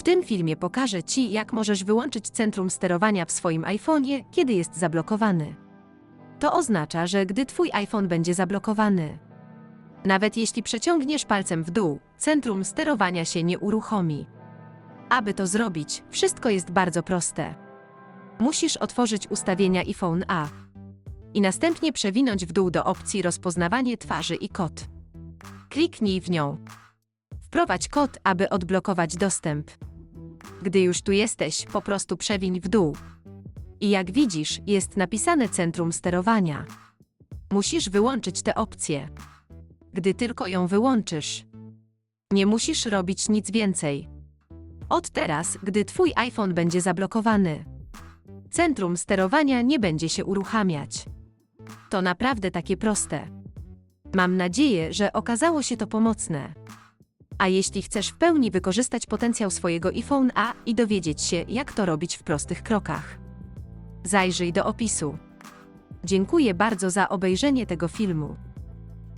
W tym filmie pokażę Ci, jak możesz wyłączyć centrum sterowania w swoim iPhone'ie, kiedy jest zablokowany. To oznacza, że gdy Twój iPhone będzie zablokowany, nawet jeśli przeciągniesz palcem w dół, centrum sterowania się nie uruchomi. Aby to zrobić, wszystko jest bardzo proste. Musisz otworzyć ustawienia iPhone A i następnie przewinąć w dół do opcji rozpoznawanie twarzy i kod. Kliknij w nią. Wprowadź kod, aby odblokować dostęp. Gdy już tu jesteś, po prostu przewiń w dół. I jak widzisz, jest napisane centrum sterowania. Musisz wyłączyć tę opcję. Gdy tylko ją wyłączysz, nie musisz robić nic więcej. Od teraz, gdy Twój iPhone będzie zablokowany, centrum sterowania nie będzie się uruchamiać. To naprawdę takie proste. Mam nadzieję, że okazało się to pomocne. A jeśli chcesz w pełni wykorzystać potencjał swojego iPhone A i dowiedzieć się, jak to robić w prostych krokach, zajrzyj do opisu. Dziękuję bardzo za obejrzenie tego filmu.